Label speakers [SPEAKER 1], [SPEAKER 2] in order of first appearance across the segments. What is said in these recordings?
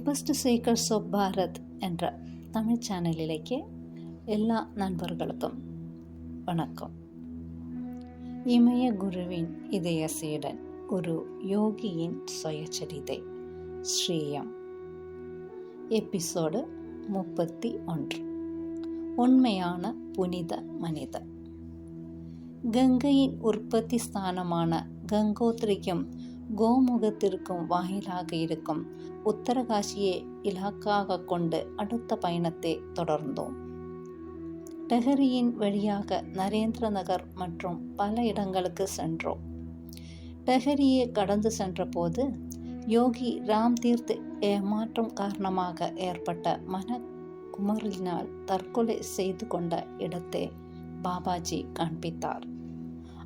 [SPEAKER 1] ഡിപ്പസ്റ്റ് seekers of Bharat എന്ന തമിഴ് ചാനലിലേക്ക് എല്ലാ നൻപർക്കും வணக்கம். இமய குருவின் இதய சீடன் ஒரு யோகியின் சுயச்சரிதை ஸ்ரீயம். எபிசோடு முப்பத்தி ஒன்று. உண்மையான புனித மனித கங்கையின் உற்பத்தி ஸ்தானமான கங்கோத்ரிக்கும் கோமுகத்திற்கும் வாயிலாக இருக்கும். உத்தரகாசியை இலாக்காக கொண்டு அடுத்த பயணத்தை தொடர்ந்தோம். டெஹரியின் வழியாக நரேந்திர நகர் மற்றும் பல இடங்களுக்கு சென்றோம். டெஹரியை கடந்து சென்றபோது யோகி ராம் தீர்த் ஏமாற்றம் காரணமாக ஏற்பட்ட மன குமரினால் தற்கொலை செய்து கொண்ட இடத்தை பாபாஜி காண்பித்தார்.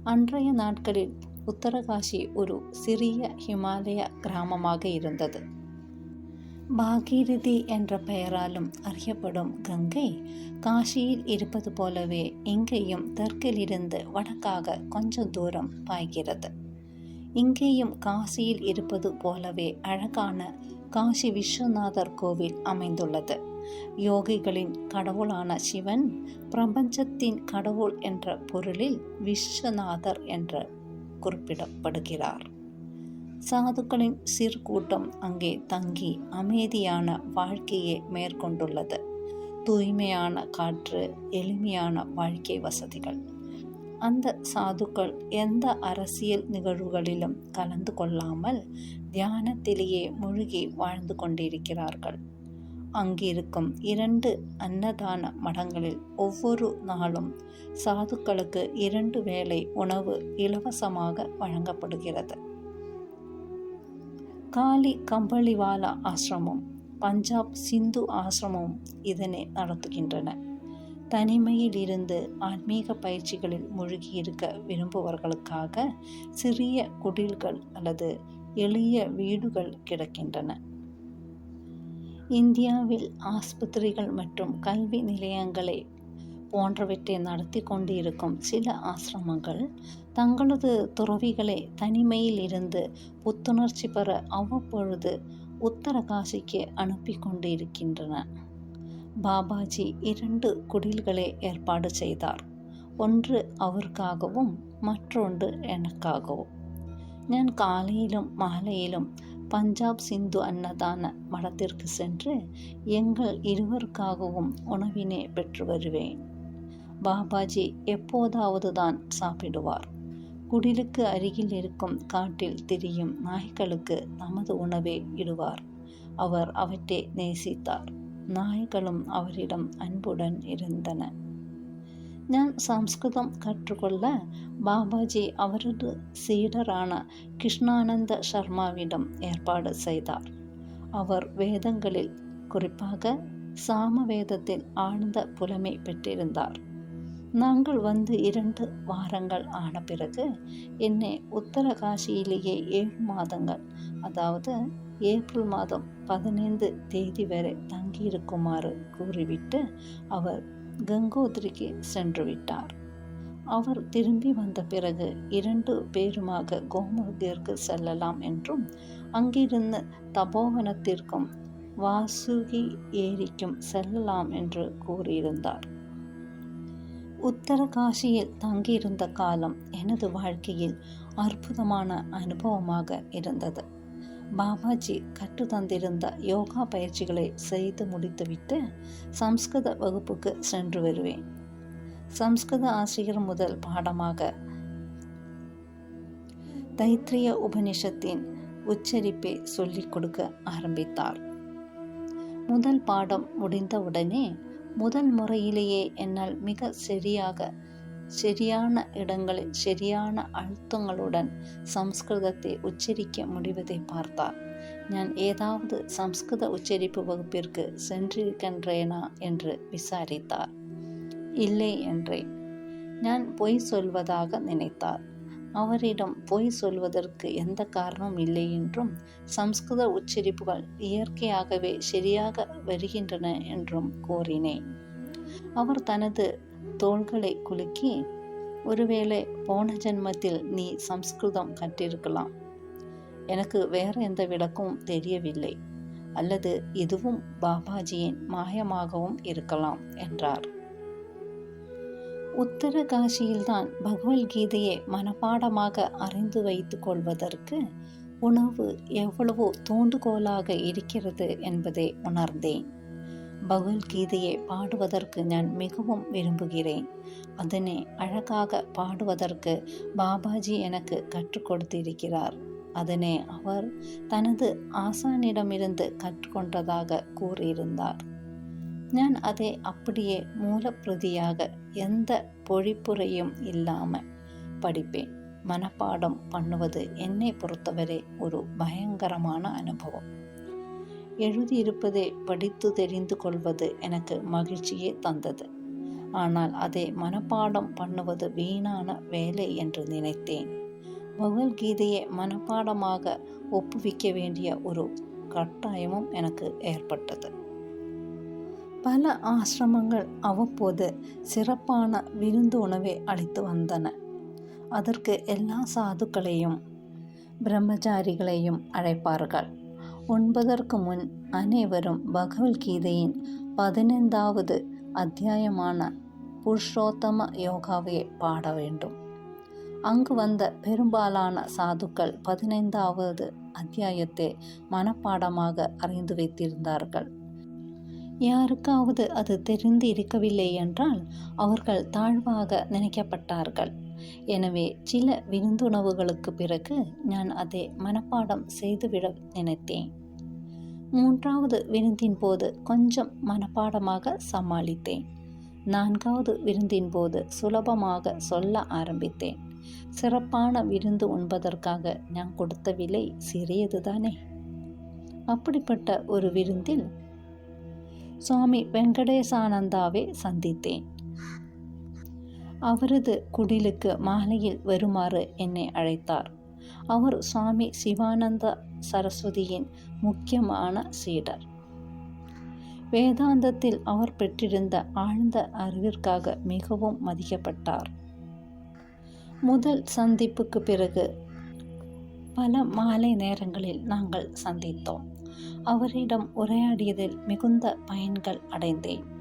[SPEAKER 1] அன்றைய நாட்களில் உத்தரகாஷி ஒரு சிறிய ஹிமாலய கிராமமாக இருந்தது. பாகீரதி என்ற பெயராலும் அறியப்படும் கங்கை காஷியில் இருப்பது போலவே இங்கேயும் தெற்கிலிருந்து வடக்காக கொஞ்சம் தூரம் பாய்கிறது. இங்கேயும் காசியில் இருப்பது போலவே அழகான காசி விஸ்வநாதர் கோவில் அமைந்துள்ளது. யோகிகளின் கடவுளான சிவன் பிரபஞ்சத்தின் கடவுள் என்ற பொருளில் விஸ்வநாதர் என்ற குறிப்பிடப்படுகிறார். சாதுக்களின் சிறுகூட்டம் அங்கே தங்கி அமைதியான வாழ்க்கையை மேற்கொண்டுள்ளது. தூய்மையான காற்று எளிமையான வாழ்க்கை வசதிகள். அந்த சாதுக்கள் எந்த அரசியல் நிகழ்வுகளிலும் கலந்து கொள்ளாமல் தியானத்திலேயே மூழ்கி வாழ்ந்து கொண்டிருக்கிறார்கள். அங்கிருக்கும். இரண்டு அன்னதான மடங்களில் ஒவ்வொரு நாளும் சாதுக்களுக்கு இரண்டு வேளை உணவு இலவசமாக வழங்கப்படுகிறது. காலி கம்பளிவாலா ஆசிரமம் பஞ்சாப் சிந்து ஆசிரமம் இதனை நடத்துகின்றன. தனிமையில் இருந்து ஆன்மீக பயிற்சிகளில் மூழ்கியிருக்க விரும்புபவர்களுக்காக சிறிய குடில்கள் அல்லது எளிய வீடுகள் கிடக்கின்றன. இந்தியாவில் ஆஸ்பத்திரிகள் மற்றும் கல்வி நிலையங்களை போன்றவற்றை நடத்தி கொண்டிருக்கும் சில ஆசிரமங்கள் தங்களது துறவிகளை தனிமையில் இருந்து புத்துணர்ச்சி பெற அவ்வப்பொழுது உத்தரகாசிக்கு அனுப்பி கொண்டிருக்கின்றன. பாபாஜி இரண்டு குடில்களை ஏற்பாடு செய்தார். ஒன்று அவருக்காகவும் மற்றொன்று எனக்காகவும். ഞാൻ காலையிலும் மாலையிலும் பஞ்சாப் சிந்து அன்னதான மடத்திற்கு சென்று எங்கள் இருவருக்காகவும் உணவினை பெற்று வருவேன். பாபாஜி எப்போதாவது தான் சாப்பிடுவார். குடிலுக்கு அருகில் இருக்கும் காட்டில் திரியும் நாய்களுக்கு தமது உணவை இடுவார். அவர் அவற்றை நேசித்தார். நாய்களும் அவரிடம் அன்புடன் இருந்தன. நான் சம்ஸ்கிருதம் கற்றுக்கொள்ள பாபாஜி அவரது சீடரான கிருஷ்ணானந்த சர்மாவிடம் ஏற்பாடு செய்தார் அவர் வேதங்களில் குறிப்பாக சாம வேதத்தில் ஆழ்ந்த புலமை பெற்றிருந்தார் நாங்கள் வந்து இரண்டு வாரங்கள் ஆன பிறகு என்னை உத்தரகாசியிலேயே ஏழு மாதங்கள் அதாவது ஏப்ரல் மாதம் பதினைந்து தேதி வரை தங்கியிருக்குமாறு கூறிவிட்டு அவர் கங்கோத்ரிக்கு சென்று விட்டார் அவர் திரும்பி வந்த பிறகு இரண்டு பேருமாக கோமுகத்திற்கு செல்லலாம் என்றும் அங்கிருந்து தபோவனத்திற்கும் வாசுகி ஏரிக்கும் செல்லலாம் என்று கூறியிருந்தார். உத்தரகாசியில் தங்கியிருந்த காலம் எனது வாழ்க்கையில் அற்புதமான அனுபவமாக இருந்தது. பாபாஜி கற்று தந்திருந்த யோகா பயிற்சிகளை செய்து முடித்துவிட்டு சம்ஸ்கிருத வகுப்புக்கு சென்று வருவேன். சம்ஸ்கிருத ஆசிரியர் முதல் பாடமாக தைத்திரிய உபனிஷத்தின் உச்சரிப்பை சொல்லிக் கொடுக்க ஆரம்பித்தார். முதல் பாடம் முடிந்தவுடனே முதல் முறையிலேயே என்னால் மிக சரியாக சரியான இடங்களில் சரியான அழுத்தங்களுடன் சம்ஸ்கிருதத்தை உச்சரிக்க முடிவதை பார்த்தார். நான் ஏதாவது சம்ஸ்கிருத உச்சரிப்பு வகுப்பிற்கு சென்றிருக்கின்றேனா? என்று விசாரித்தார். இல்லை என்றேன். நான் பொய் சொல்வதாக நினைத்தார். அவரிடம் பொய் சொல்வதற்கு எந்த காரணமும் இல்லை என்றும் சம்ஸ்கிருத உச்சரிப்புகள் இயற்கையாகவே சரியாக வருகின்றன என்றும் கூறினேன். அவர் தனது தோள்களை குலுக்கி ஒருவேளை போன ஜென்மத்தில் நீ சம்ஸ்கிருதம் கற்றிருக்கலாம். எனக்கு வேற எந்த விளக்கமும் தெரியவில்லை. அல்லது இதுவும் பாபாஜியின் மாயமாகவும் இருக்கலாம் என்றார். உத்தர காசியில்தான் பகவத்கீதையை மனப்பாடமாக அறிந்து வைத்துக் கொள்வதற்கு உணவு எவ்வளவோ தூண்டுகோலாக இருக்கிறது என்பதை உணர்ந்தேன். பகவத்கீதையை பாடுவதற்கு நான் மிகவும் விரும்புகிறேன். அதனை அழகாக பாடுவதற்கு பாபாஜி எனக்கு கற்றுக் கொடுத்திருக்கிறார். அதனை அவர் தனது ஆசானிடமிருந்து கற்றுக்கொண்டதாக கூறியிருந்தார். நான் அதை அப்படியே மூலப்பிரதியாக எந்த பொழிப்புரையும் இல்லாமல் படிப்பேன். மனப்பாடம் பண்ணுவது என்னை பொறுத்தவரை ஒரு பயங்கரமான அனுபவம். எழுதியிருப்பதை படித்து தெரிந்து கொள்வது எனக்கு மகிழ்ச்சியே தந்தது. ஆனால் அதை மனப்பாடம் பண்ணுவது வீணான வேலை என்று நினைத்தேன். பகவத்கீதையை மனப்பாடமாக ஒப்புவிக்க வேண்டிய ஒரு கட்டாயமும் எனக்கு ஏற்பட்டது. பல ஆசிரமங்கள் அவ்வப்போது சிறப்பான விருந்து உணவை அளித்து வந்தன. அதற்கு எல்லா சாதுக்களையும் பிரம்மச்சாரிகளையும் அழைப்பார்கள். உண்பதற்கு முன் அனைவரும் பகவத்கீதையின் பதினைந்தாவது அத்தியாயமான புருஷோத்தம யோகாவை பாட வேண்டும். அங்கு வந்த பெரும்பாலான சாதுக்கள் பதினைந்தாவது அத்தியாயத்தை மனப்பாடமாக அறிந்து வைத்திருந்தார்கள். யாருக்காவது அது தெரிந்து இருக்கவில்லை என்றால் அவர்கள் தாழ்வாக நினைக்கப்பட்டார்கள். எனவே சில விருந்துணவுகளுக்கு பிறகு நான் அதை மனப்பாடம் செய்துவிட நினைத்தேன். மூன்றாவது விருந்தின் போது கொஞ்சம் மனப்பாடமாக சமாளித்தேன். நான்காவது விருந்தின் போது சுலபமாக சொல்ல ஆரம்பித்தேன். சிறப்பான விருந்து உண்பதற்காக நான் கொடுத்த விலை சிறியதுதானே. அப்படிப்பட்ட ஒரு விருந்தில் சுவாமி வெங்கடேசானந்தாவை சந்தித்தேன். அவரது குடிலுக்கு மாலையில் வருமாறு என்னை அழைத்தார். அவர் சுவாமி சிவானந்த சரஸ்வதியின் முக்கியமான சீடர். வேதாந்தத்தில் அவர் பெற்றிருந்த ஆழ்ந்த அறிவிற்காக மிகவும் மதிக்கப்பட்டார். முதல் சந்திப்புக்கு பிறகு பல மாலை நேரங்களில் நாங்கள் சந்தித்தோம். அவரிடம் உரையாடியதில் மிகுந்த பயன்கள் அடைந்தேன்.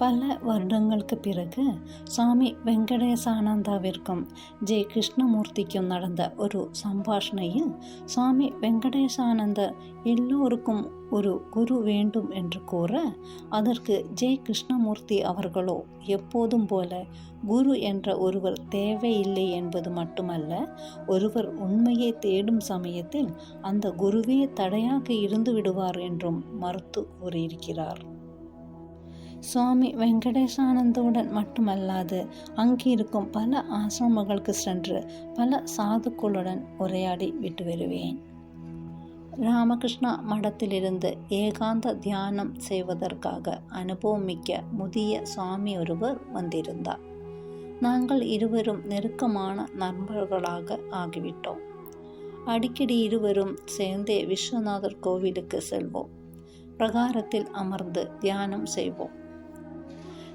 [SPEAKER 1] பல வருடங்களுக்கு பிறகு சுவாமி வெங்கடேசானந்தாவிற்கும் ஜெய கிருஷ்ணமூர்த்திக்கும் நடந்த ஒரு சம்பாஷணையில் சுவாமி வெங்கடேசானந்தர் எல்லோருக்கும் ஒரு குரு வேண்டும் என்று கூற அதற்கு ஜெய கிருஷ்ணமூர்த்தி அவர்களோ எப்போதும் போல குரு என்ற ஒருவர் தேவையில்லை என்பது மட்டுமல்ல ஒருவர் உண்மையை தேடும் சமயத்தில் அந்த குருவே தடையாக இருந்து விடுவார் என்றும் மறுத்து கூறியிருக்கிறார். சுவாமி வெங்கடேசானந்தவுடன் மட்டுமல்லாது அங்கிருக்கும் பல ஆசிரமங்களுக்கு சென்று பல சாதுக்களுடன் உரையாடி விட்டு வருவேன். ராமகிருஷ்ணா மடத்திலிருந்து ஏகாந்த தியானம் செய்வதற்காக அனுபவமிக்க முதிய சுவாமி ஒருவர் வந்திருந்தார். நாங்கள் இருவரும் நெருக்கமான நண்பர்களாக ஆகிவிட்டோம். அடிக்கடி இருவரும் சேர்ந்தே விஸ்வநாதர் கோவிலுக்கு செல்வோம். பிரகாரத்தில் அமர்ந்து தியானம் செய்வோம்.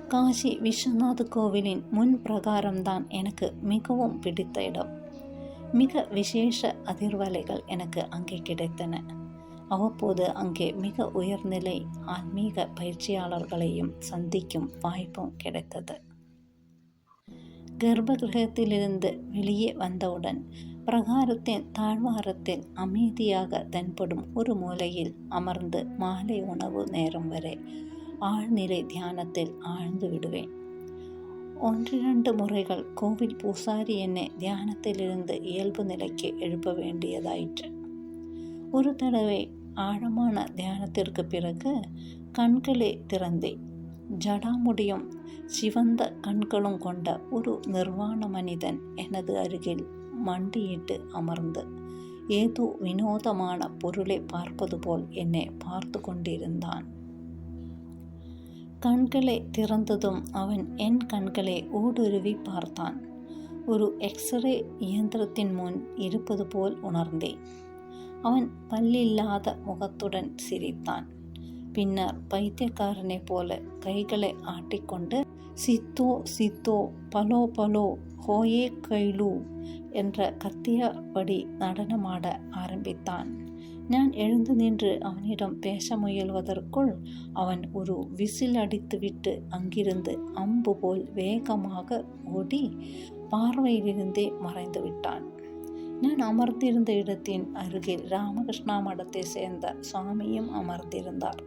[SPEAKER 1] காசி விஸ்வநாத கோவிலின் முன் பிரகாரம்தான் எனக்கு மிகவும் பிடித்த இடம். மிக விசேஷ அதிர்வலைகள் எனக்கு அங்கே கிடைத்தன. அவ்வப்போது அங்கே மிக உயர்நிலை ஆன்மீக பயிற்சியாளர்களையும் சந்திக்கும் வாய்ப்பும் கிடைத்தது. கர்ப்பகிரகத்திலிருந்து வெளியே வந்தவுடன் பிரகாரத்தின் தாழ்வாரத்தில் அமைதியாக தென்படும் ஒரு மூலையில் அமர்ந்து மாலை உணவு நேரம் வரை ஆழ்நிலை தியானத்தில் ஆழ்ந்து விடுவேன். ஒன்றிரண்டு முறைகள் கோவில் பூசாரி என்னை தியானத்திலிருந்து இயல்பு நிலைக்கு எழுப்ப வேண்டியதாயிற்று. ஒரு தடவை ஆழமான தியானத்திற்கு பிறகு கண்களை திறந்தேன் ஜடாமுடியும் சிவந்த கண்களும் கொண்ட ஒரு நிர்வாண மனிதன் எனது அருகில் மண்டியிட்டு அமர்ந்து ஏதோ வினோதமான பொருளை பார்ப்பது போல் என்னை பார்த்து கொண்டிருந்தான். கண்களை திறந்ததும் அவன் என் கண்களை ஊடுருவி பார்த்தான். ஒரு எக்ஸ்ரே இயந்திரத்தின் முன் இருப்பது போல் உணர்ந்தேன். அவன் பல்லில்லாத முகத்துடன் சிரித்தான். பின்னர் பைத்தியக்காரனைப் போல கைகளை ஆட்டிக்கொண்டு சித்தோ சித்தோ பலோ பலோ ஹோயே கைலு என்ற கத்தியபடி நடனமாட ஆரம்பித்தான். நான் எழுந்து நின்று அவனிடம் பேச முயல்வதற்குள் அவன் ஒரு விசில் அடித்துவிட்டு அங்கிருந்து அம்பு போல் வேகமாக ஓடி பார்வையிலிருந்தே மறைந்து விட்டான். நான் அமர்ந்திருந்த இடத்தின் அருகில் ராமகிருஷ்ணா மடத்தை சேர்ந்த சுவாமியும் அமர்ந்திருந்தார்.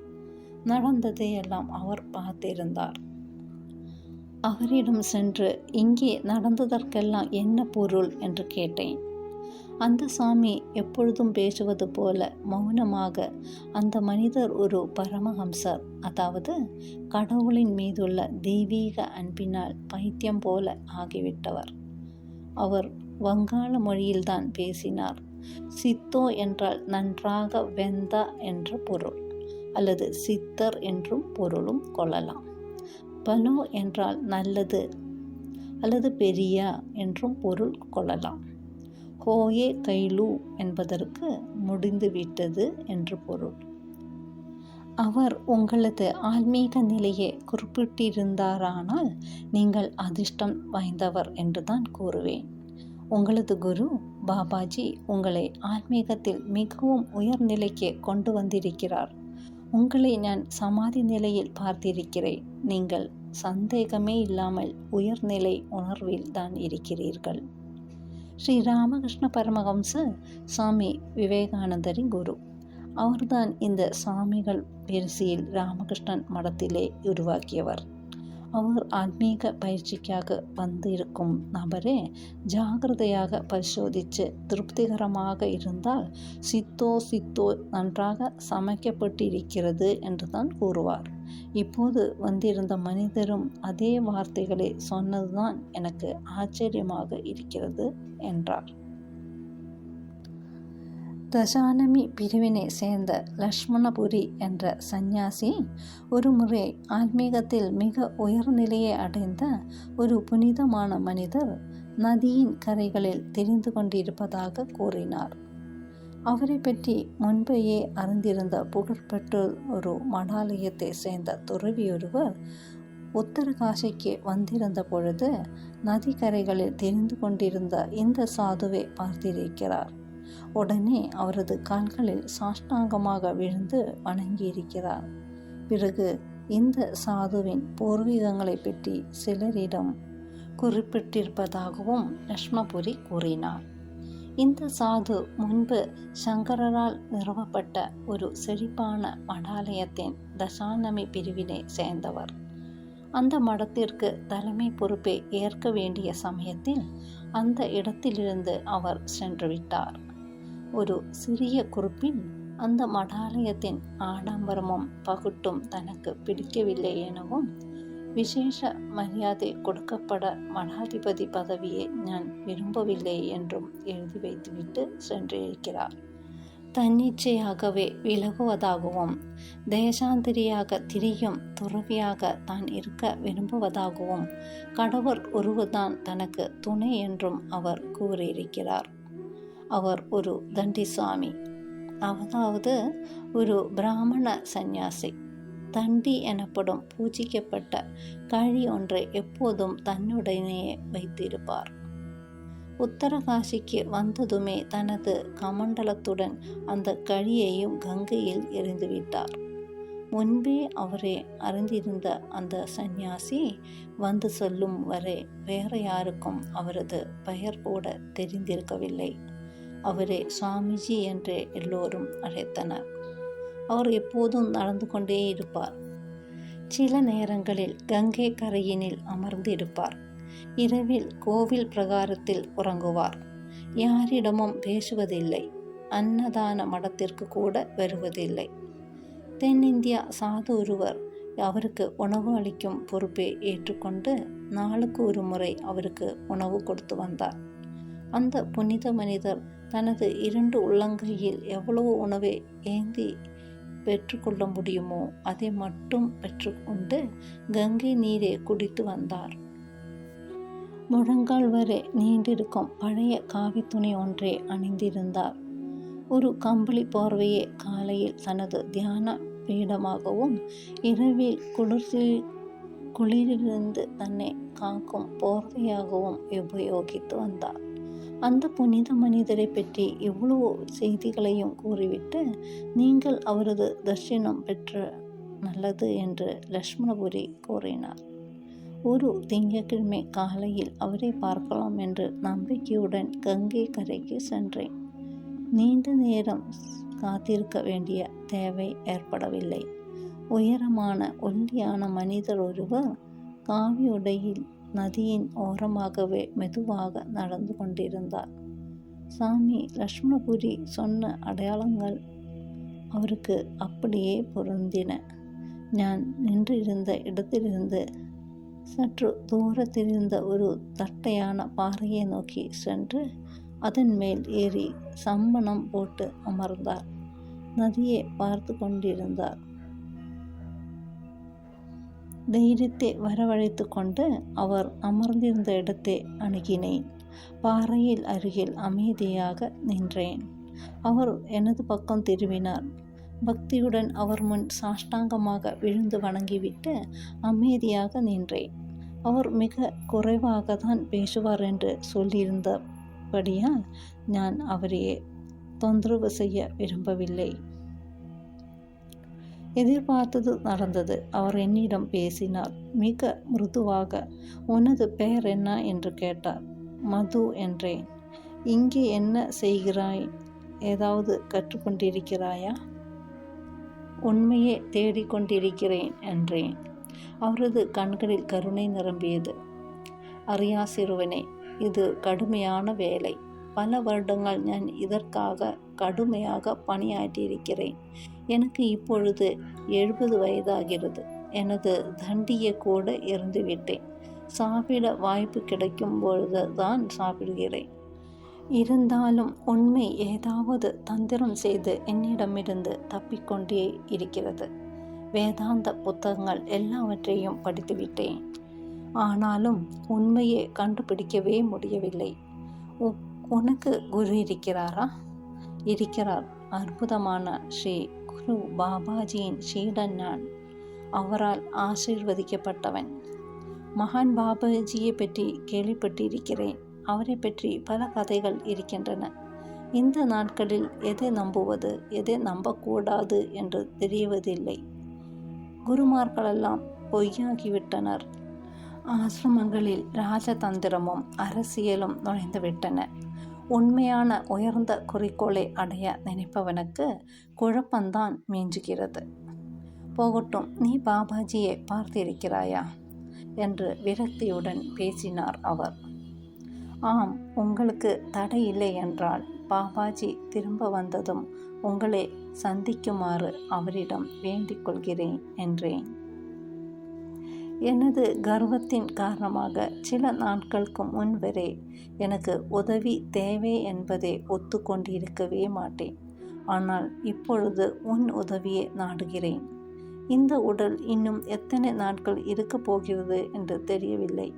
[SPEAKER 1] நடந்ததையெல்லாம் அவர் பார்த்திருந்தார். அவரிடம் சென்று இங்கே நடந்ததற்கெல்லாம் என்ன பொருள்? என்று கேட்டேன். அந்த சாமி எப்பொழுதும் பேசுவது போல மௌனமாக அந்த மனிதர் ஒரு பரமஹம்சர். அதாவது கடவுளின் மீதுள்ள தெய்வீக அன்பினால் பைத்தியம் போல ஆகிவிட்டவர். அவர் வங்காள மொழியில்தான் பேசினார். சித்தோ என்றால் நன்றாக வெந்தா என்ற பொருள் அல்லது சித்தர் என்றும் பொருளும் கொள்ளலாம். பலோ என்றால் நல்லது அல்லது பெரியா என்றும் பொருள் கொள்ளலாம். கோயே கைலு என்பதற்கு முடிந்துவிட்டது என்று பொருள். அவர் உங்களது ஆன்மீக நிலையை குறிப்பிட்டிருந்தாரானால் நீங்கள் அதிர்ஷ்டம் வாய்ந்தவர் என்றுதான் கூறுவேன். உங்களது குரு பாபாஜி உங்களை ஆன்மீகத்தில் மிகவும் உயர்நிலைக்கு கொண்டு வந்திருக்கிறார். உங்களை நான் சமாதி நிலையில் பார்த்திருக்கிறேன். நீங்கள் சந்தேகமே இல்லாமல் உயர்நிலை உணர்வில் தான் இருக்கிறீர்கள். ஸ்ரீ ராமகிருஷ்ண பரமஹம்ச சுவாமி விவேகானந்தரின் குரு. அவர்தான் இந்த சுவாமிகள் பெருசியில் ராமகிருஷ்ணன் மடத்திலே உருவாக்கியவர். அவர் ஆன்மீக பயிற்சிக்காக வந்திருக்கும் நபரே ஜாகிரதையாக பரிசோதித்து திருப்திகரமாக இருந்தால் சித்தோ சித்தோ நன்றாக சமைக்கப்பட்டிருக்கிறது என்று தான் கூறுவார். இப்போது வந்திருந்த மனிதரும் அதே வார்த்தைகளை சொன்னதுதான் எனக்கு ஆச்சரியமாக இருக்கிறது என்றார். தசானமி பிரிவினை சேர்ந்த லக்ஷ்மணபுரி என்ற சந்நியாசி ஒரு முறை ஆன்மீகத்தில் மிக உயர்நிலையை அடைந்த ஒரு புனிதமான மனிதர் நதியின் கரைகளில் தெரிந்து கொண்டிருப்பதாக கூறினார். அவரை பற்றி முன்பையே அறிந்திருந்த புகழ்பெற்ற ஒரு மடாலயத்தை சேர்ந்த துறவியொருவர் உத்தரகாசிக்கு வந்திருந்த பொழுது நதிக்கரைகளில் தெரிந்து கொண்டிருந்த இந்த சாதுவை பார்த்திருக்கிறார். உடனே அவரது கால்களில் சாஷ்டாங்கமாக விழுந்து வணங்கியிருக்கிறார். பிறகு இந்த சாதுவின் பூர்வீகங்களை பற்றி சிலரிடம் குறிப்பிட்டிருப்பதாகவும் லக்ஷ்மபுரி கூறினார். இந்த சாது முன்பு சங்கரரால் நிறுவப்பட்ட ஒரு செழிப்பான மடாலயத்தின் தசாநமி பிரிவினை சேர்ந்தவர். அந்த மடத்திற்கு தலைமை பொறுப்பை ஏற்க வேண்டிய சமயத்தில் அந்த இடத்திலிருந்து அவர் சென்றுவிட்டார். ஒரு சிறிய குறிப்பின் அந்த மடாலயத்தின் ஆடம்பரமும் பகுட்டும் தனக்கு பிடிக்கவில்லை எனவும் விசேஷ மரியாதை கொடுக்கப்பட மடாதிபதி பதவியை நான் விரும்பவில்லை என்றும் எழுதி வைத்துவிட்டு சென்றிருக்கிறார். தன்னிச்சையாகவே விலகுவதாகவும் தேசாந்திரியாக திரியும் துறவியாக தான் இருக்க விரும்புவதாகவும் கடவுள் ஒருவர்தான் தனக்கு துணை என்றும் அவர் கூறியிருக்கிறார். அவர் ஒரு தண்டிசாமி. அதாவது ஒரு பிராமண சந்நியாசி. தண்டி எனப்படும் பூஜிக்கப்பட்ட கழி ஒன்றை எப்போதும் தன்னுடனேயே வைத்திருப்பார். உத்தரகாசிக்கு வந்ததுமே தனது கமண்டலத்துடன் அந்த கழியையும் கங்கையில் எறிந்துவிட்டார். முன்பே அவரே அறிந்திருந்த அந்த சந்நியாசி வந்து சொல்லும் வரை வேற யாருக்கும் அவரது பெயர் கூட தெரிந்திருக்கவில்லை. அவரை சுவாமிஜி என்று எல்லோரும் அழைத்தனர். அவர் எப்போதும் நடந்து கொண்டே இருப்பார். சில நேரங்களில் கங்கை கரையினில் அமர்ந்து இருப்பார் இரவில் கோவில் பிரகாரத்தில் உறங்குவார். யாரிடமும் பேசுவதில்லை. அன்னதான மடத்திற்கு கூட வருவதில்லை. தென்னிந்தியா சாது ஒருவர் அவருக்கு உணவு அளிக்கும் பொறுப்பை ஏற்றுக்கொண்டு நாளுக்கு ஒரு முறை அவருக்கு உணவு கொடுத்து வந்தார். அந்த புனித மனிதர் தனது இரண்டு உள்ளங்கையில் எவ்வளவு உணவை ஏந்தி பெற்றுக்கொள்ள முடியுமோ அதை மட்டும் பெற்றுக்கொண்டு கங்கை நீரை குடித்து வந்தார். முழங்கால் வரை நீண்டிருக்கும் பழைய காவி துணி ஒன்றை அணிந்திருந்தார். ஒரு கம்பளி போர்வையை காலையில் தனது தியான பீடமாகவும் இரவில் குளிர்ச்சியில் குளிரிலிருந்து தன்னை காக்கும் போர்வையாகவும் உபயோகித்து வந்தார். அந்த புனித மனிதரை பற்றி எவ்வளவோ செய்திகளையும் கூறிவிட்டு நீங்கள் அவரது தர்ஷனம் பெற்ற நல்லது என்று லக்ஷ்மணபுரி கூறினார். ஒரு திங்கட்கிழமை காலையில் அவரை பார்க்கலாம் என்று நம்பிக்கையுடன் கங்கை கரைக்கு சென்றேன். நீண்ட நேரம் காத்திருக்க வேண்டிய தேவை ஏற்படவில்லை. உயரமான ஒல்லியான மனிதர் ஒருவர் காவி உடையில் நதியின் ஓரமாகவே மெதுவாக நடந்து கொண்டிருந்தார். சாமி லக்ஷ்மணபுரி சொன்ன அடையாளங்கள் அவருக்கு அப்படியே பொருந்தின. நான் நின்றிருந்த இடத்திலிருந்து சற்று தூரத்திலிருந்த ஒரு தட்டையான பாறையை நோக்கி சென்று அதன் மேல் ஏறி சம்மணம் போட்டு அமர்ந்தார். நதியை பார்த்து கொண்டிருந்தார். தைரியத்தை வரவழைத்து கொண்டு அவர் அமர்ந்திருந்த இடத்தை அணுகினேன். பாறையில் அருகில் அமைதியாக நின்றேன். அவர் எனது பக்கம் திரும்பினார். பக்தியுடன் அவர் முன் சாஷ்டாங்கமாக விழுந்து வணங்கிவிட்டு அமைதியாக நின்றேன். அவர் மிக குறைவாக தான் பேசுவார் என்று சொல்லியிருந்தபடியால் நான் அவரையே தொந்தரவு செய்ய விரும்பவில்லை. எதிர்பார்த்தது நடந்தது. அவர் என்னிடம் பேசினார். மிக மிருதுவாக உனது பெயர் என்ன என்று கேட்டார். மது என்றேன். இங்கே என்ன செய்கிறாய்? ஏதாவது கற்றுக்கொண்டிருக்கிறாயா? உண்மையே தேடிக்கொண்டிருக்கிறேன் என்றேன். அவரது கண்களில் கருணை நிரம்பியது. அறியா சிறுவனே இது கடுமையான வேலை. பல வருடங்கள் நான் இதற்காக கடுமையாக பணியாற்றியிருக்கிறேன். எனக்கு இப்பொழுது எழுபது வயதாகிறது. எனது தண்டியை கூட இருந்துவிட்டேன் சாப்பிட வாய்ப்பு கிடைக்கும் பொழுது தான் சாப்பிடுகிறேன். இருந்தாலும் உண்மை ஏதாவது தந்திரம் செய்து என்னிடமிருந்து தப்பிக்கொண்டே இருக்கிறது. வேதாந்த புத்தகங்கள் எல்லாவற்றையும் படித்துவிட்டேன். ஆனாலும் உண்மையை கண்டுபிடிக்கவே முடியவில்லை. உனக்கு குரு இருக்கிறாரா? இருக்கிறார். அற்புதமான ஸ்ரீ குரு பாபாஜியின் சீடன் நான். அவரால் ஆசீர்வதிக்கப்பட்டவன். மகான் பாபாஜியை பற்றி கேள்விப்பட்டிருக்கிறேன். அவரை பற்றி பல கதைகள் இருக்கின்றன. இந்த நாட்களில் எதை நம்புவது எதை நம்பக்கூடாது என்று தெரிவதில்லை குருமார்களெல்லாம் பொய்யாகிவிட்டனர். ஆசிரமங்களில் ராஜதந்திரமும் அரசியலும் நுழைந்துவிட்டன. உண்மையான உயர்ந்த குறிக்கோளை அடைய நினைப்பவனுக்கு குழப்பம்தான் மிஞ்சுகிறது. போகட்டும் நீ பாபாஜியை பார்த்திருக்கிறாயா? என்று விரக்தியுடன் பேசினார் அவர். ஆம் உங்களுக்கு தடை இல்லை என்றால் பாபாஜி திரும்ப வந்ததும் உங்களை சந்திக்குமாறு அவரிடம் வேண்டிக் கொள்கிறேன் என்றேன். எனது கர்வத்தின் காரணமாக சில நாட்களுக்கு முன்வரே எனக்கு உதவி தேவை என்பதை ஒத்துக்கொண்டிருக்கவே மாட்டேன். ஆனால் இப்பொழுது உன் உதவியை நாடுகிறேன். இந்த உடல் இன்னும் எத்தனை நாட்கள் இருக்கப் போகிறது என்று தெரியவில்லை.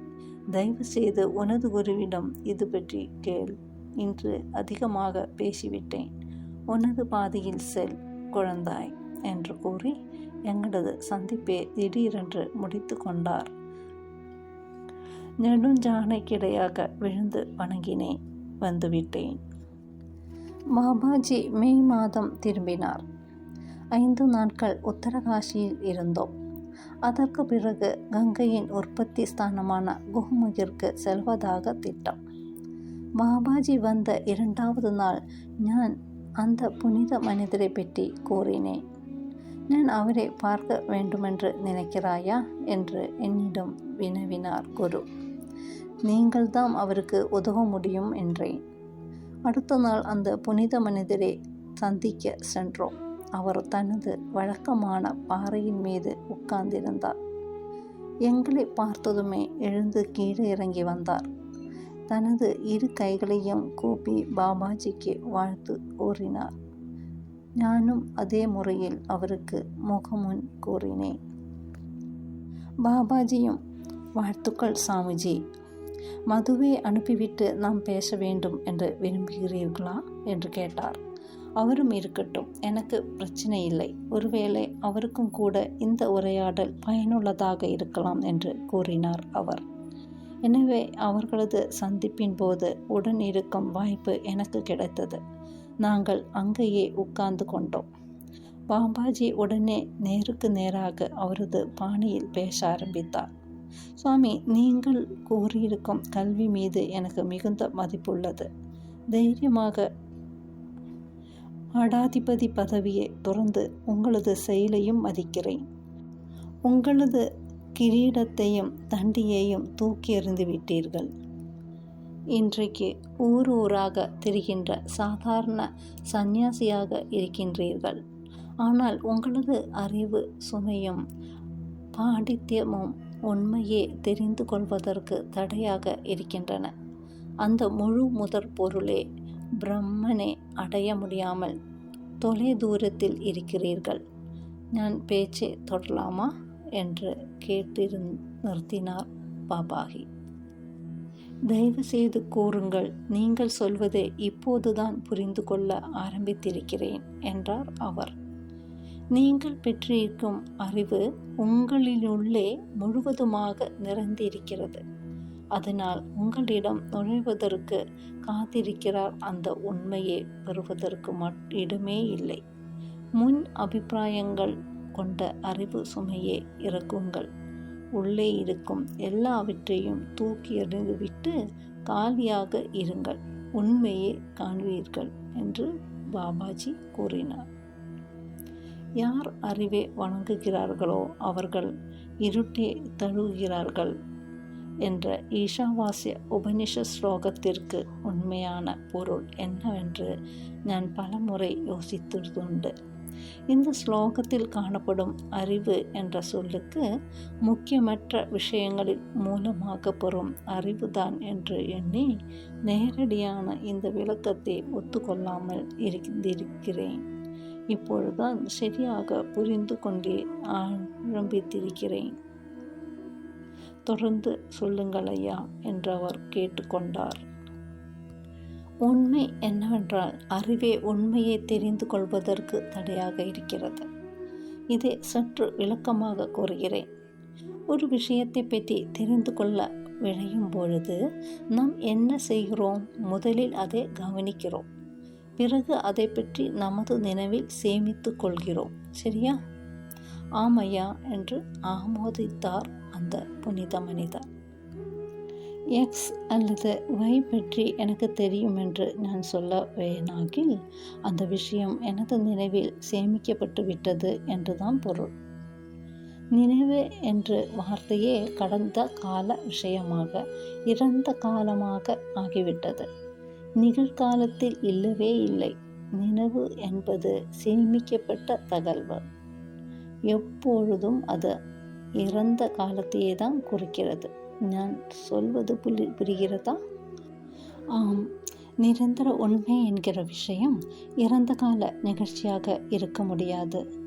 [SPEAKER 1] தயவு செய்து உனது குருவிடம் இது பற்றி கேள். இன்று அதிகமாக பேசிவிட்டேன். உனது பாதையில் செல் குழந்தாய் என்று கூறி எங்களது சந்திப்பை திடீரென்று முடித்து கொண்டார். நெடுஞ்சாணைக்கிடையாக விழுந்து வணங்கினேன் வந்துவிட்டேன். பாபாஜி மே மாதம் திரும்பினார். ஐந்து நாட்கள் உத்தரகாசியில் இருந்தோம். அதற்கு பிறகு கங்கையின் உற்பத்தி ஸ்தானமான குஹமுகிற்கு செல்வதாக திட்டம். பாபாஜி வந்த இரண்டாவது நாள் நான் அந்த புனித மனிதரை பற்றி கூறினேன். நான் அவரை பார்க்க வேண்டுமென்று நினைக்கிறாயா? என்று என்னிடம் வினவினார் குரு. நீங்கள்தான் அவருக்கு உதவ முடியும் என்றேன். அடுத்த நாள் அந்த புனித மனிதரை சந்திக்க சென்றோம். அவர் தனது வழக்கமான பாறையின் மீது உட்கார்ந்திருந்தார். எங்களை பார்த்ததுமே எழுந்து கீழே இறங்கி வந்தார். தனது இரு கைகளையும் கூப்பி பாபாஜிக்கு வாழ்த்து கூறினார். நானும் அதே முறையில் அவருக்கு முகமுன் கூறினேன் பாபாஜியும் வாழ்த்துக்கள் சாமிஜி மதுவை அனுப்பிவிட்டு நாம் பேச வேண்டும் என்று விரும்புகிறீர்களா என்று கேட்டார் அவரும் இருக்கட்டும் எனக்கு பிரச்சனை இல்லை ஒருவேளை அவருக்கும் கூட இந்த உரையாடல் பயனுள்ளதாக இருக்கலாம் என்று கூறினார் அவர் எனவே அவர்களது சந்திப்பின் போது உடன் இருக்கும் வாய்ப்பு எனக்கு கிடைத்தது நாங்கள் அங்கேயே உட்கார்ந்து கொண்டோம். பாபாஜி உடனே நேருக்கு நேராக அவரது பாணியில் பேச ஆரம்பித்தார். சுவாமி நீங்கள் கூறியிருக்கும் கல்வி மீது எனக்கு மிகுந்த மதிப்புள்ளது. தைரியமாக அடாதிபதி பதவியை துறந்து உங்களது செயலையும் மதிக்கிறேன். உங்களது கிரீடத்தையும் தண்டியையும் தூக்கி எறிந்து விட்டீர்கள் இன்றைக்கு ஊர் ஊராக திரிகின்ற சாதாரண சந்நியாசியாக இருக்கின்றீர்கள். ஆனால் உங்களது அறிவு சுமையும் பாண்டித்யமும் உண்மையே தெரிந்து கொள்வதற்கு தடையாக இருக்கின்றன. அந்த முழு முதற் பொருளே பிரம்மனை அடைய முடியாமல் தொலை தூரத்தில் இருக்கிறீர்கள். நான் பேச்சை தொடலாமா? என்று கேட்டிரு நிறுத்தினார் பாபாகி. தயவு செய்து கூறுங்கள் நீங்கள் சொல்வதை இப்போதுதான் புரிந்து கொள்ள ஆரம்பித்திருக்கிறேன் என்றார் அவர். நீங்கள் பெற்றிருக்கும் அறிவு உங்களிலுள்ளே முழுவதுமாக நிறைந்திருக்கிறது. அதனால் உங்களிடம் நுழைவதற்கு காத்திருக்கிறார் அந்த உண்மையை பெறுவதற்கு இடமே இல்லை. முன் அபிப்பிராயங்கள் கொண்ட அறிவு சுமையை இறக்குங்கள். உள்ளே இருக்கும். எல்லாவற்றையும் தூக்கி எறிந்துவிட்டு காலியாக இருங்கள். உண்மையை காண்பீர்கள் என்று பாபாஜி கூறினார். யார் அறிவை வணங்குகிறார்களோ அவர்கள் இருட்டே தழுவுகிறார்கள் என்ற ஈஷாவாசிய உபனிஷ ஸ்லோகத்திற்கு உண்மையான பொருள் என்னவென்று நான் பலமுறை யோசித்ததுண்டு இந்த ஸ்லோகத்தில் காணப்படும் அறிவு என்ற சொல்லுக்கு முக்கியமற்ற விஷயங்களில் மூலமாக பெறும் அறிவுதான் என்று எண்ணி நேரடியான இந்த விளக்கத்தை ஒத்துக்கொள்ளாமல் இருந்திருக்கிறேன். இப்பொழுதுதான் சரியாக புரிந்து கொண்டே ஆரம்பித்திருக்கிறேன். தொடர்ந்து சொல்லுங்கள் ஐயா என்று அவர் கேட்டுக்கொண்டார். உண்மை என்னவென்றால் அறிவே உண்மையை தெரிந்து கொள்வதற்கு தடையாக இருக்கிறது. இதை சற்று விளக்கமாக கூறுகிறேன். ஒரு விஷயத்தை பற்றி தெரிந்து கொள்ள விளையும் பொழுது நாம் என்ன செய்கிறோம்? முதலில் அதை கவனிக்கிறோம். பிறகு அதை பற்றி நமது நினைவில் சேமித்து கொள்கிறோம். சரியா? ஆமையா? என்று ஆமோதித்தார் அந்த புனித மனிதர். எக்ஸ் அல்லது ஒய் பற்றி எனக்கு தெரியும் என்று நான் சொல்ல வேணாகில் அந்த விஷயம் எனது நினைவில் சேமிக்கப்பட்டு விட்டது என்றுதான் பொருள். நினைவு என்று வார்த்தையே கடந்த கால விஷயமாக இறந்த காலமாக ஆகிவிட்டது. நிகழ்காலத்தில் இல்லவே இல்லை. நினைவு என்பது சேமிக்கப்பட்ட தகவல். எப்பொழுதும் அது இறந்த காலத்தையே தான் குறிக்கிறது. நான் சொல்வது புரி புரிகிறதா? ஆம் நிரந்தர உண்மை என்கிற விஷயம் இறந்த கால நிகழ்ச்சியாக இருக்க முடியாது.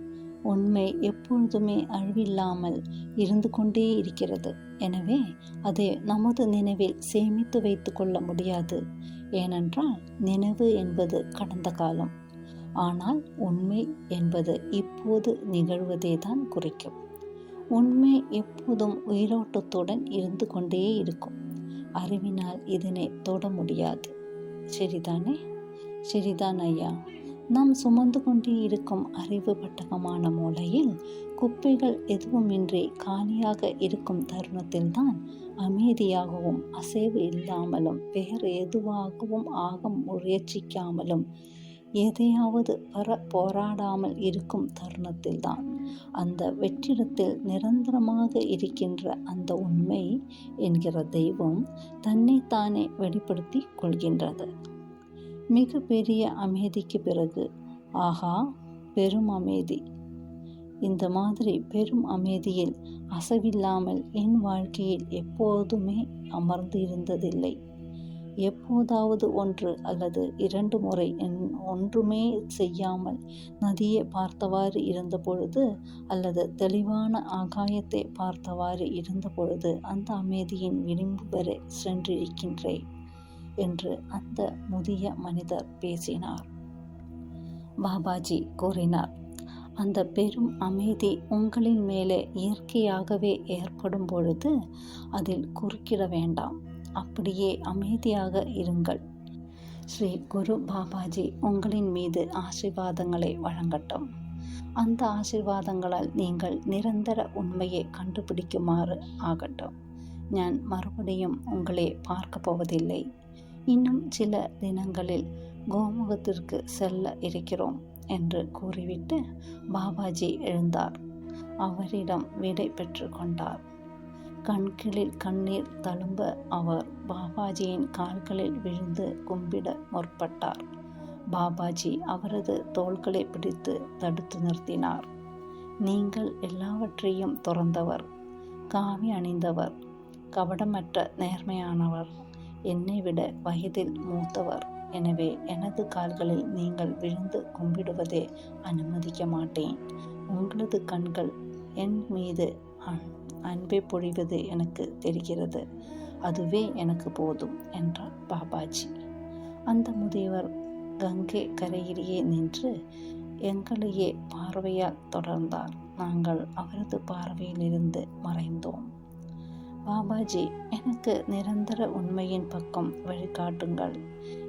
[SPEAKER 1] உண்மை எப்பொழுதுமே அழிவில்லாமல் இருந்து கொண்டே இருக்கிறது. எனவே அதை நமது நினைவில் சேமித்து வைத்து கொள்ள முடியாது. ஏனென்றால் நினைவு என்பது கடந்த காலம். ஆனால் உண்மை என்பது இப்போது நிகழ்வதே தான் குறிக்கும். உண்மை எப்போதும் உயிரோட்டத்துடன் இருந்து கொண்டே இருக்கும். அறிவினால் இதனை தொட முடியாது. சரிதானே? சரிதான் ஐயா. நாம் சுமந்து கொண்டே இருக்கும் அறிவு பட்டகமான மூலையில் குப்பைகள் எதுவுமின்றி காலியாக இருக்கும் தருணத்தில்தான் அமைதியாகவும் அசைவு இல்லாமலும் வேறு எதுவாகவும் ஆக முயற்சிக்காமலும் எதையாவது வர போராடாமல் இருக்கும் தருணத்தில்தான். அந்த வெற்றிடத்தில் நிரந்தரமாக இருக்கின்ற அந்த உண்மை என்கிற தெய்வம் தன்னைத்தானே வெளிப்படுத்தி கொள்கின்றது. மிக பெரிய அமைதிக்கு பிறகு ஆஹா பெரும் அமைதி. இந்த மாதிரி பெரும் அமைதியில் அசைவில்லாமல் என் வாழ்க்கையில் எப்போதுமே அமர்ந்து இருந்ததில்லை எப்போதாவது ஒன்று அல்லது இரண்டு முறை ஒன்றுமே செய்யாமல் நதியை பார்த்தவாறு இருந்த பொழுது அல்லது தெளிவான ஆகாயத்தை பார்த்தவாறு இருந்தபொழுது அந்த அமைதியின் விளிம்பு வரை சென்றிருக்கின்றேன் என்று அந்த முதிய மனிதர் பேசினார். பாபாஜி கூறினார் அந்த பெரும் அமைதி உங்களின் மேலே இயற்கையாகவே ஏற்படும் பொழுது அதில் குறுக்கிட வேண்டாம். அப்படியே அமைதியாக இருங்கள். ஸ்ரீ குரு பாபாஜி உங்களின் மீது ஆசிர்வாதங்களை வழங்கட்டும். அந்த ஆசிர்வாதங்களால் நீங்கள் நிரந்தர உண்மையை கண்டுபிடிக்குமாறு ஆகட்டும். நான் மறுபடியும் உங்களை பார்க்க போவதில்லை. இன்னும் சில தினங்களில் கோமுகத்திற்கு செல்ல இருக்கிறோம் என்று கூறிவிட்டு பாபாஜி எழுந்தார். அவரிடம் விடை பெற்று கொண்டார். கண்களில் கண்ணீர் தழும்ப அவர் பாபாஜியின் கால்களில் விழுந்து கும்பிட முற்பட்டார். பாபாஜி அவரது தோள்களை பிடித்து தடுத்து நிறுத்தினார். நீங்கள் எல்லாவற்றையும் துறந்தவர் காவி அணிந்தவர் கபடமற்ற நேர்மையானவர் என்னை விட வயதில் மூத்தவர். எனவே எனது கால்களில் நீங்கள் விழுந்து கும்பிடுவதை அனுமதிக்க மாட்டேன். உங்களது கண்கள் என் மீது அன்பை பொழிவது எனக்கு தெரிகிறது. அதுவே எனக்கு போதும் என்றார் பாபாஜி. அந்த முதியவர் கங்கை கரையிலேயே நின்று எங்களையே பார்வையால் தொடர்ந்தார். நாங்கள் அவரது பார்வையிலிருந்து மறைந்தோம். பாபாஜி எனக்கு நிரந்தர உண்மையின் பக்கம் வழிகாட்டுங்கள்.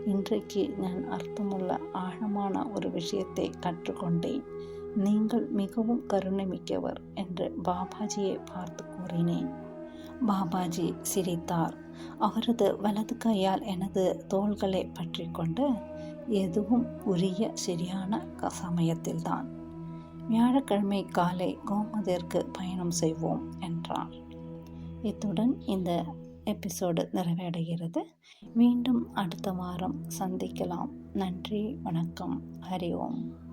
[SPEAKER 1] இன்றைக்கு நான் அர்த்தமுள்ள ஆழமான ஒரு விஷயத்தை கற்றுக்கொண்டேன். நீங்கள் மிகவும் கருணை மிக்கவர் என்று பாபாஜியை பார்த்து கூறினேன். பாபாஜி சிரித்தார். அவரது வலது கையால் எனது தோள்களை பற்றி கொண்டு எதுவும் உரிய சரியான சமயத்தில்தான். வியாழக்கிழமை காலை கோமதிற்கு பயணம் செய்வோம் என்றார். இத்துடன் இந்த எபிசோடு நிறைவடைகிறது. மீண்டும் அடுத்த வாரம் சந்திக்கலாம். நன்றி வணக்கம். ஹரி ஓம்.